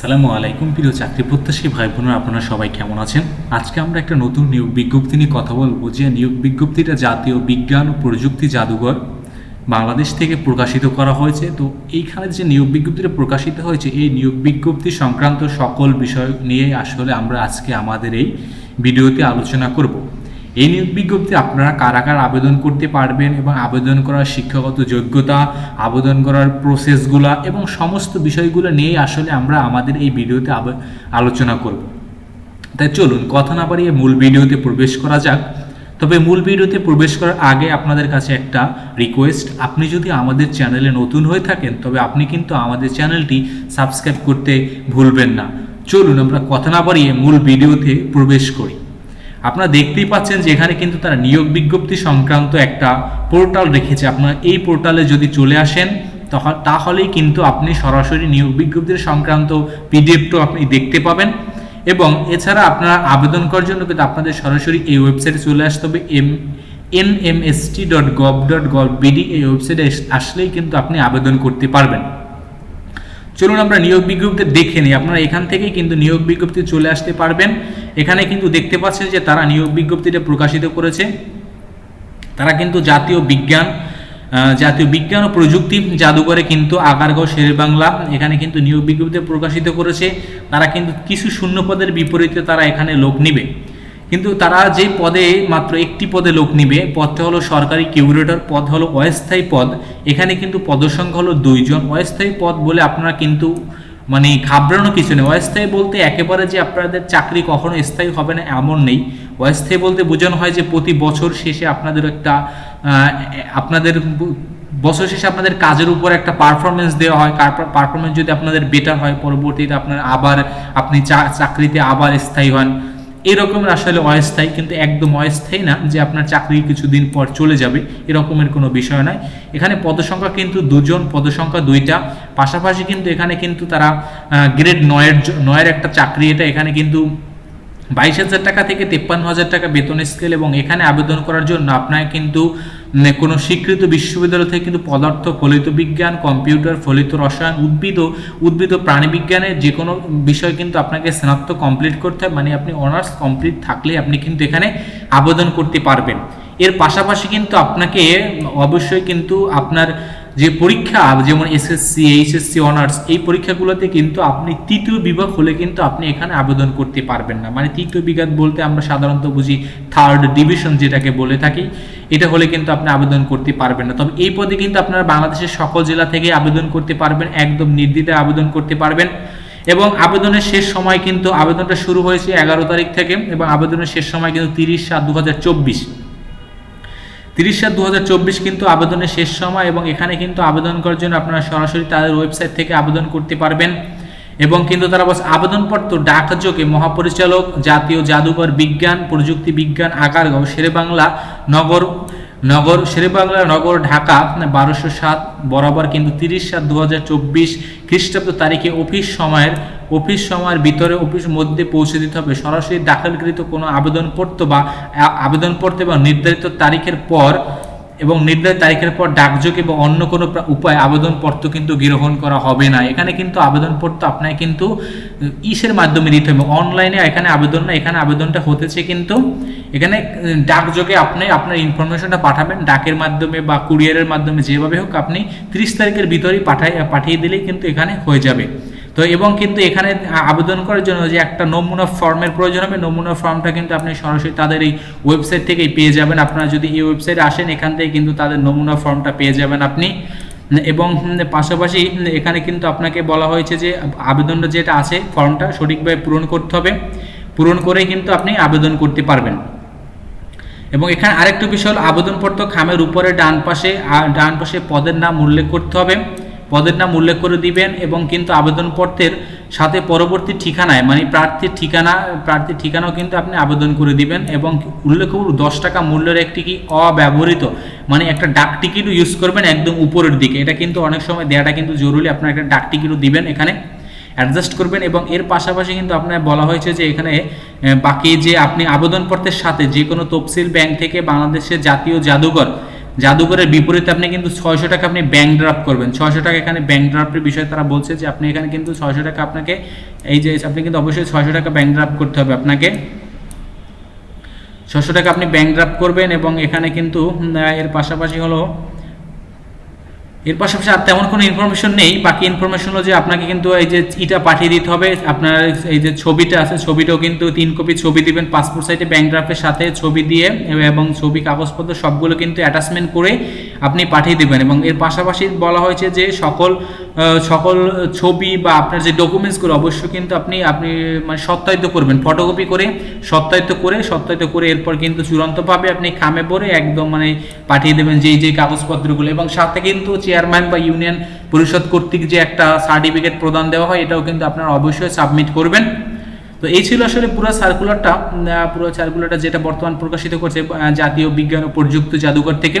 আসসালামু আলাইকুম, প্রিয় চাকরি প্রত্যাশী ভাই বোনেরা আপনারা সবাই কেমন আছেন? আজকে আমরা একটা নতুন নিয়োগ বিজ্ঞপ্তি নিয়ে কথা বলব, যে নিয়োগ বিজ্ঞপ্তিটা জাতীয় বিজ্ঞান ও প্রযুক্তি জাদুঘর বাংলাদেশ থেকে প্রকাশিত করা হয়েছে। তো এইখানে যে নিয়োগ বিজ্ঞপ্তিটা প্রকাশিত হয়েছে, এই নিয়োগ বিজ্ঞপ্তি সংক্রান্ত সকল বিষয় নিয়ে আসলে আমরা আজকে আমাদের এই ভিডিওতে আলোচনা করব। এই নিয়োগ বিজ্ঞপ্তি আপনারা কারা কারা আবেদন করতে পারবেন এবং আবেদন করার শিক্ষাগত যোগ্যতা, আবেদন করার প্রসেসগুলা এবং সমস্ত বিষয়গুলো নিয়েই আসলে আমরা আমাদের এই ভিডিওতে আলোচনা করব। তাই চলুন কথা না বাড়িয়ে মূল ভিডিওতে প্রবেশ করা যাক। তবে মূল ভিডিওতে প্রবেশ করার আগে আপনাদের কাছে একটা রিকোয়েস্ট আপনি যদি আমাদের চ্যানেলে নতুন হয়ে থাকেন, তবে আপনি কিন্তু আমাদের চ্যানেলটি সাবস্ক্রাইব করতে ভুলবেন না। চলুন আমরা কথা না বাড়িয়ে মূল ভিডিওতে প্রবেশ করি। আপনারা দেখতেই পাচ্ছেন যে এখানে কিন্তু তারা নিয়োগ বিজ্ঞপ্তি সংক্রান্ত একটা পোর্টাল রেখেছে। আপনারা এই পোর্টালে যদি চলে আসেন, তখন তাহলেই কিন্তু আপনি সরাসরি নিয়োগ বিজ্ঞপ্তির সংক্রান্ত পিডিএফটাও আপনি দেখতে পাবেন। এবং এছাড়া আপনারা আবেদন করার জন্য কিন্তু আপনাদের সরাসরি এই ওয়েবসাইটে চলে আসতে হবে। M, N M S T dot gov dot gov BD এই ওয়েবসাইটে আসলেই কিন্তু আপনি আবেদন করতে পারবেন। চলুন আমরা নিয়োগ বিজ্ঞপ্তি দেখে নিই। আপনারা এখান থেকেই কিন্তু নিয়োগ বিজ্ঞপ্তি চলে আসতে পারবেন। এখানে কিন্তু দেখতে পাচ্ছেন যে তারা নিয়োগ বিজ্ঞপ্তিটা প্রকাশিত করেছে। তারা কিন্তু জাতীয় বিজ্ঞান জাতীয় বিজ্ঞান ও প্রযুক্তি জাদুঘরে কিন্তু আগারগাঁও শেরে বাংলা এখানে কিন্তু নিয়োগ বিজ্ঞপ্তি প্রকাশিত করেছে। তারা কিন্তু কিছু শূন্য পদের বিপরীতে তারা এখানে লোক নিবে। কিন্তু তারা যে পদে মাত্র একটি পদে লোক নিবে, পদটা হলো সরকারি কিউরেটর, পদ হলো অস্থায়ী পদ। এখানে কিন্তু পদসংখ্যা হলো দুইজন। অস্থায়ী পদ বলে আপনারা কিন্তু মানে ঘাবড়ানো কিছু নেই। অস্থায়ী বলতে একেবারে যে আপনাদের চাকরি কখনো স্থায়ী হবে না এমন নেই। অস্থায়ী বলতে বোঝানো হয় যে প্রতি বছর শেষে আপনাদের একটা আপনাদের বছর শেষে আপনাদের কাজের উপর একটা পারফরমেন্স দেওয়া হয়। পারফরমেন্স যদি আপনাদের বেটার হয়, পরবর্তীতে আপনার আবার আপনি চাকরিতে আবার স্থায়ী হন। এরকমের আসলে অস্থায়ী, কিন্তু একদম অস্থায়ী না, যে আপনার চাকরি কিছুদিন পর চলে যাবে, এরকমের কোনো বিষয় নয়। এখানে পদসংখ্যা কিন্তু দুজন, পদসংখ্যা দুইটা। পাশাপাশি কিন্তু এখানে কিন্তু তারা গ্রেড নয়ের নয়ের একটা চাকরি, এটা এখানে কিন্তু বাইশ হাজার টাকা থেকে তেপ্পান্ন হাজার টাকা বেতন স্কেল এবং এখানে আবেদন করার জন্য আপনাকে কিন্তু কোনো স্বীকৃত বিশ্ববিদ্যালয় থেকে কিন্তু পদার্থ, ফলিত বিজ্ঞান, কম্পিউটার, ফলিত রসায়ন, উদ্ভিদ ও উদ্ভিদ ও প্রাণীবিজ্ঞানের যে কোনো বিষয় কিন্তু আপনাকে স্নাতক কমপ্লিট করতে হয় মানে আপনি অনার্স কমপ্লিট থাকলে আপনি কিন্তু এখানে আবেদন করতে পারবেন। এর পাশাপাশি কিন্তু আপনাকে অবশ্যই কিন্তু আপনার যে পরীক্ষা, যেমন এসএসসি এইচএসসি অনার্স এই পরীক্ষাগুলোতে কিন্তু আপনি তৃতীয় বিভাগ হলে কিন্তু আপনি এখানে আবেদন করতে পারবেন না। মানে তৃতীয় বিভাগ বলতে আমরা সাধারণত বুঝি থার্ড ডিভিশন যেটাকে বলে থাকি, এটা হলে কিন্তু আপনি আবেদন করতে পারবেন না। তবে এই পদে কিন্তু আপনারা বাংলাদেশের সকল জেলা থেকে আবেদন করতে পারবেন, একদম নির্দ্বিধায় আবেদন করতে পারবেন। এবং আবেদনের শেষ সময় কিন্তু আবেদনটা শুরু হয়েছে এগারো তারিখ থেকে এবং আবেদনের শেষ সময় কিন্তু তিরিশ সাত দু হাজার চব্বিশ। তিরিশ সাত দু কিন্তু আবেদনের শেষ সময় এবং এখানে কিন্তু আবেদন করার জন্য আপনারা সরাসরি তাদের ওয়েবসাইট থেকে আবেদন করতে পারবেন। এবং কিন্তু তারা বস আবেদনপত্র ডাকযোগে মহাপরিচালক, জাতীয় জাদুঘর বিজ্ঞান, প্রযুক্তি বিজ্ঞান আগারগাঁও শেরেবাংলা নগর নগর, শেরেবাংলা নগর, ঢাকা বারোশো সাত বরাবর কিন্তু তিরিশ সাত দু হাজার চব্বিশ খ্রিস্টাব্দ তারিখে অফিস সময়ের অফিস সময়ের ভিতরে, অফিস মধ্যে পৌঁছে দিতে হবে। সরাসরি দাখিলকৃত কোনো আবেদনপত্র বা আবেদনপত্র বা নির্ধারিত তারিখের পর এবং নির্ধারিত তারিখের পর ডাকযোগে বা অন্য কোনো উপায় আবেদনপত্র কিন্তু গ্রহণ করা হবে না। এখানে কিন্তু আবেদনপত্র আপনাকে কিন্তু ইসের মাধ্যমে দিতে হবে। অনলাইনে এখানে আবেদন না, এখানে আবেদনটা হতেছে কিন্তু এখানে ডাকযোগে আপনি, আপনার ইনফরমেশনটা পাঠাবেন। ডাকের মাধ্যমে বা কুরিয়ারের মাধ্যমে যেভাবে হোক আপনি তিরিশ তারিখের ভিতরেই পাঠাই, পাঠিয়ে দিলেই কিন্তু এখানে হয়ে যাবে। তো এবং কিন্তু এখানে আবেদন করার জন্য যে একটা নমুনা ফর্মের প্রয়োজন হবে, নমুনা ফর্মটা কিন্তু আপনি সরাসরি তাদের এই ওয়েবসাইট থেকেই পেয়ে যাবেন। আপনারা যদি এই ওয়েবসাইটে আসেন, এখান থেকে কিন্তু তাদের নমুনা ফর্মটা পেয়ে যাবেন আপনি। এবং পাশাপাশি এখানে কিন্তু আপনাকে বলা হয়েছে যে আবেদনটা যেটা আছে, ফর্মটা সঠিকভাবে পূরণ করতে হবে। পূরণ করেই কিন্তু আপনি আবেদন করতে পারবেন। এবং এখানে আরেকটা বিষয় হলো, আবেদনপত্র খামের উপরে ডান পাশে ডান পাশে পদের নাম উল্লেখ করতে হবে। পদের নাম উল্লেখ করে দিবেন এবং কিন্তু আবেদনপত্রের সাথে পরবর্তী ঠিকানায় মানে প্রার্থীর ঠিকানা, প্রার্থীর ঠিকানাও কিন্তু আপনি আবেদন করে দিবেন এবং উল্লেখ করুন দশ টাকা মূল্যের একটি কি অব্যবহৃত মানে একটা ডাক টিকিটও ইউজ করবেন একদম উপরের দিকে। এটা কিন্তু অনেক সময় দেওয়াটা কিন্তু জরুরি, আপনার একটা ডাক টিকিটও দিবেন এখানে অ্যাডজাস্ট করবেন এবং এর পাশাপাশি কিন্তু আপনার বলা হয়েছে যে এখানে বাকি যে আপনি আবেদনপত্রের সাথে যে কোনো তফসিল ব্যাংক থেকে বাংলাদেশের জাতীয় জাদুঘর জাদুঘরের বিপরীতে আপনি কিন্তু ছয়শো টাকা আপনি ব্যাংক ড্রাফট করবেন। ছয়শো টাকা এখানে ব্যাংক ড্রাফটের বিষয়ে তারা বলছে যে আপনি এখানে কিন্তু ছয়শো টাকা আপনাকে, এই যে আপনি কিন্তু অবশ্যই ছয়শো টাকা ব্যাংক ড্রাফট করতে হবে আপনাকে। ছশো টাকা আপনি ব্যাংক ড্রাফট করবেন এবং এখানে কিন্তু এর পাশাপাশি হলো এর পাশাপাশি আর তেমন কোনো ইনফরমেশন নেই। বাকি ইনফরমেশন হলো যে আপনাকে কিন্তু এই যে ইটা পাঠিয়ে দিতে হবে। আপনার এই যে ছবিটা আছে, ছবিটাও কিন্তু তিন কপি ছবি দিবেন। পাসপোর্ট সাইটে ব্যাংক ড্রাফের সাথে ছবি দিয়ে এবং ছবি, কাগজপত্র সবগুলো কিন্তু অ্যাটাচমেন্ট করে আপনি পাঠিয়ে দেবেন এবং এর পাশাপাশি বলা হয়েছে যে সকল সকল ছবি বা আপনার যে ডকুমেন্টসগুলো অবশ্যই কিন্তু আপনি আপনি মানে সত্যায়িত করবেন। ফটোকপি করে সত্যায়িত করে সত্যায়িত করে এরপর কিন্তু চূড়ান্তভাবে আপনি খামে ভরে একদম মানে পাঠিয়ে দেবেন যেই যে কাগজপত্রগুলো। এবং সাথে কিন্তু চেয়ারম্যান বা ইউনিয়ন পরিষদ কর্তৃক যে একটা সার্টিফিকেট প্রদান দেওয়া হয়, এটাও কিন্তু আপনারা অবশ্যই সাবমিট করবেন। তো এই ছিল আসলে পুরো সার্কুলারটা পুরো সার্কুলারটা যেটা বর্তমান প্রকাশিত করছে জাতীয় বিজ্ঞান ও প্রযুক্তি জাদুঘর থেকে।